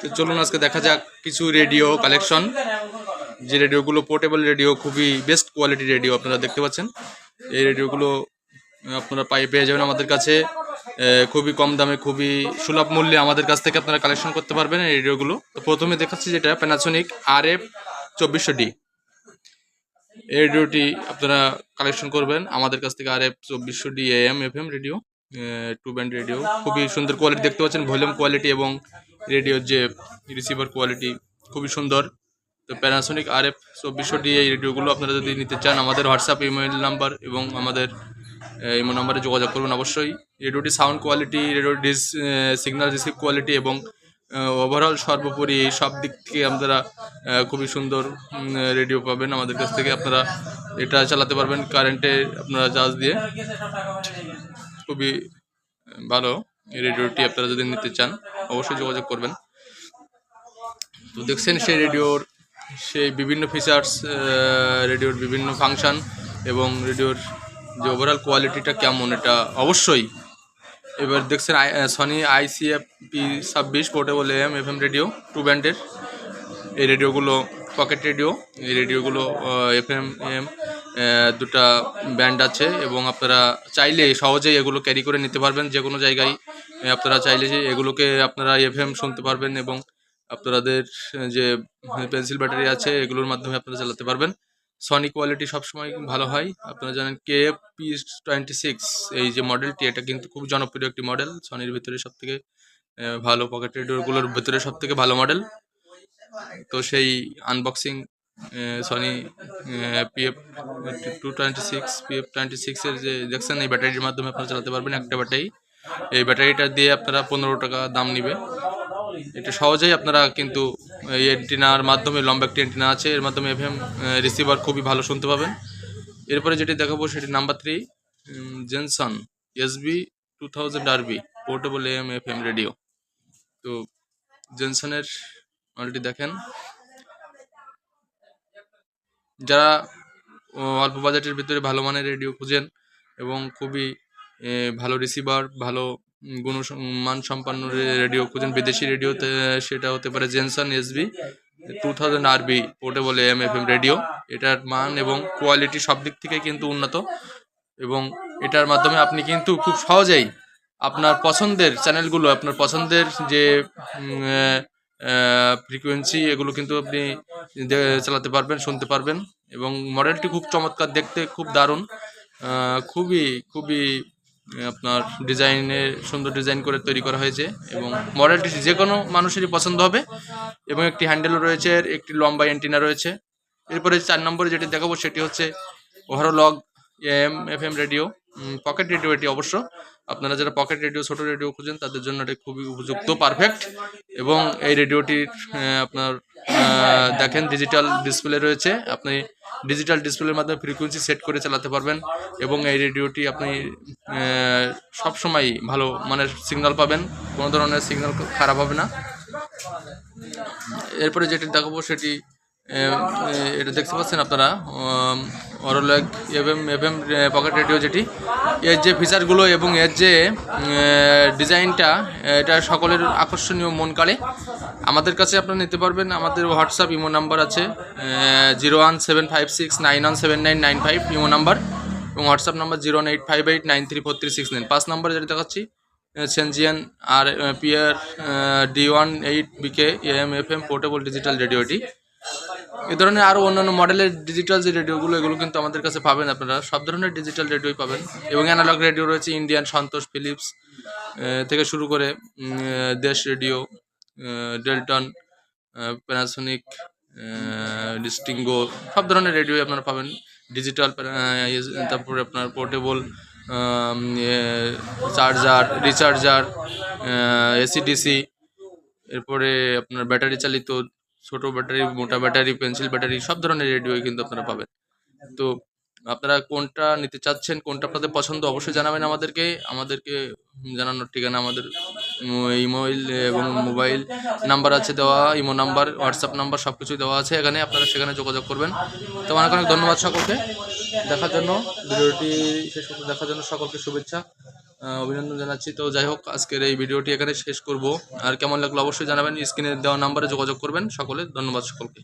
তো চলুন আজকে দেখা যাক কিছু রেডিও কালেকশন যে রেডিওগুলো পোর্টেবল রেডিও খুবই বেস্ট কোয়ালিটি রেডিও আপনারা দেখতে পাচ্ছেন। এই রেডিওগুলো আপনারা পাই, পেয়ে যাবেন আমাদের কাছে। খুবই কম দামে, খুবই সুলভ মূল্যে আমাদের কাছ থেকে আপনারা কালেকশন করতে পারবেন এই রেডিওগুলো তো প্রথমে দেখাচ্ছি যেটা প্যানাসোনিক আর এফ চব্বিশশো ডি এই রেডিওটি আপনারা কালেকশন করবেন। আমাদের কাছ থেকে আর এফ চব্বিশশো D M F M radio two band radio খুবই সুন্দর কোয়ালিটি দেখতে পাচ্ছেন ভলিউম কোয়ালিটি এবং রেডিওর যে রিসিভার কোয়ালিটি খুবই সুন্দর। তো প্যানাসোনিক আর এফ চব্বিশশো ডি এই রেডিওগুলো আপনারা যদি নিতে চান, আমাদের হোয়াটসঅ্যাপ ইমেল নাম্বার এবং আমাদের ইমো নাম্বারে যোগাযোগ করবেন অবশ্যই। রেডিওটি sound quality radio this signal receive quality এবং ওভারঅল সর্বোপরি এই সব দিক থেকে আপনারা খুবই সুন্দর রেডিও পাবেন। আমাদের কাছ থেকে আপনারা এটা চালাতে পারবেন। কারেন্টে আপনারা চার্জ দিয়ে। খুবই ভালো। এই রেডিওটি আপনারা যদি নিতে চান, অবশ্যই যোগাযোগ করবেন। তো দেখছেন সেই রেডিওর, সেই বিভিন্ন ফিচার্স রেডিওর বিভিন্ন ফাংশন এবং রেডিওর যে ওভারঅল কোয়ালিটিটা কেমন, এটা অবশ্যই। এবার দেখছেন সনি আইসিএফ পি ছাব্বিশ portable M F M radio two ব্যান্ডের এই রেডিওগুলো পকেট রেডিও, এই রেডিওগুলো এফ এম এম দুটা ব্যান্ড আছে এবং আপনারা চাইলে সহজেই এগুলো ক্যারি করে নিতে পারবেন যে কোনো জায়গায় আপনারা চাইলে যে এগুলোকে আপনারা এফ এম শুনতে পারবেন এবং আপনাদের যে পেন্সিল ব্যাটারি আছে এগুলোর মাধ্যমে আপনারা চালাতে পারবেন। সনি কোয়ালিটি সবসময় ভালো হয়। আপনারা জানেন কে পি টোয়েন্টি সিক্স এই যে মডেলটি এটা কিন্তু খুব জনপ্রিয় একটি মডেল সনির ভিতরে সব থেকে ভালো পকেট রেডিওগুলোর ভিতরে সব থেকে ভালো মডেল তো সেই unboxing Sony PF two twenty six PF twenty সিক্সের যে দেখছেন, এই ব্যাটারির মাধ্যমে আপনারা চালাতে পারবেন একটা ব্যাটারি। এই ব্যাটারিটা দিয়ে আপনারা পনেরো টাকা দাম নিবে। এটা সহজেই আপনারা কিন্তু এই এন্টিনার মাধ্যমে, লম্বা একটি এন্টিনা আছে, এর মাধ্যমে এফএম রিসিভার খুবই ভালো শুনতে পাবেন। এরপরে যেটি দেখাবো, সেটি number three Jensen SB two thousand RB portable M F M radio তো জেনসনের মডেলটি দেখেন। যারা অল্প বাজেটের ভিতরে ভালো মানের রেডিও খুঁজেন এবং খুবই ভালো রিসিভার ভালো গুণ মান সম্পন্ন রেডিও খুঁজেন, বিদেশি রেডিওতে সেটা হতে পারে Jensen SB two thousand RB portable M F M radio. এটার মান এবং কোয়ালিটি সব দিক থেকে কিন্তু উন্নত এবং এটার মাধ্যমে আপনি কিন্তু খুব সহজেই আপনার পছন্দের চ্যানেলগুলো আপনার পছন্দের যে ফ্রিকোয়েন্সি এগুলো কিন্তু আপনি চালাতে পারবেন, শুনতে পারবেন। এবং মডেলটি খুব চমৎকার, দেখতে খুব দারুণ। খুবই খুবই আপনার ডিজাইনে সুন্দর ডিজাইন করে তৈরি করা হয়েছে। এবং মডেলটি যে কোনো মানুষেরই পছন্দ হবে। এবং একটি হ্যান্ডেলও রয়েছে একটি লম্বা অ্যান্টিনা রয়েছে। এরপরে চার নম্বরে যেটি দেখাবো, সেটি হচ্ছে ওভারলগ M F M radio pocket radio এটি অবশ্য। আপনারা যারা পকেট রেডিও ছোট রেডিও খুঁজেন তাদের জন্য এটি খুবই উপযুক্ত পারফেক্ট এবং এই রেডিওটির আহ, আপনার দেখেন ডিজিটাল ডিসপ্লে রয়েছে। আপনি ডিজিটাল ডিসপ্লের মাধ্যমে ফ্রিকোয়েন্সি সেট করে চালাতে পারবেন। এবং এই রেডিওটি আপনি সবসময় ভালো মানে সিগন্যাল পাবেন। কোনো ধরনের সিগন্যাল খারাপ হবে না। এরপরে যেটি দেখাবো সেটি এটা দেখতে পাচ্ছেন আপনারা অরোলেগ এফএম এফএম পকেট রেডিও যেটি এর যে ফিচারগুলো এবং এর যে ডিজাইনটা এটা সকলের আকর্ষণীয় মন কাড়ে। আমাদের কাছে আপনারা নিতে পারবেন, আমাদের হোয়াটসঅ্যাপ ইমো নাম্বার আছে zero one seven five six nine one seven nine nine five imo number, এবং WhatsApp number zero eight five eight nine three four three six nine পাঁচ নাম্বার যেটা দেখাচ্ছি সেনজিয়ান আর peer D one eight, BK M, F M, portable digital রেডিওটি এ ধরনের আরও অন্যান্য মডেলের ডিজিটাল যে রেডিওগুলো, এগুলো কিন্তু আমাদের কাছে পাবেন আপনারা। সব ধরনের ডিজিটাল রেডিওই পাবেন। এবং অ্যানালগ রেডিও রয়েছে ইন্ডিয়ান সন্তোষ ফিলিপস থেকে শুরু করে দেশ রেডিও ডেলটন প্যানাসোনিক ডিস্টিঙ্গো সব ধরনের রেডিও আপনারা পাবেন। ডিজিটাল তারপরে আপনার পোর্টেবল চার্জার রিচার্জার এসিডিসি এরপরে আপনার ব্যাটারি চালিত ছোট ব্যাটারি, মোটা ব্যাটারি, পেন্সিল ব্যাটারি, সব ধরনের রেডিও কিন্তু আপনারা পাবেন। তো আপনারা কোনটা নিতে চাচ্ছেন, কোনটা আপনাদের পছন্দ, অবশ্যই জানাবেন আমাদেরকে। আমাদেরকে জানানোর ঠিকানা আমাদের ইমেইল এবং মোবাইল নাম্বার আছে দেওয়া, ইমো নাম্বার, হোয়াটসঅ্যাপ নাম্বার সব কিছুই দেওয়া আছে এখানে, আপনারা সেখানে যোগাযোগ করবেন। তো অনেক অনেক ধন্যবাদ সকলকে। দেখার জন্য, ভিডিওটি শেষ দেখার জন্য সকলকে শুভেচ্ছা। অভিনন্দন জানাচ্ছি। তো যাই হোক, আজকের এই ভিডিওটি এখানে শেষ করব। আর কেমন লাগল অবশ্যই জানাবেন। স্ক্রিনে দেওয়া নাম্বারে যোগাযোগ করবেন সকলে। ধন্যবাদ সকলকে।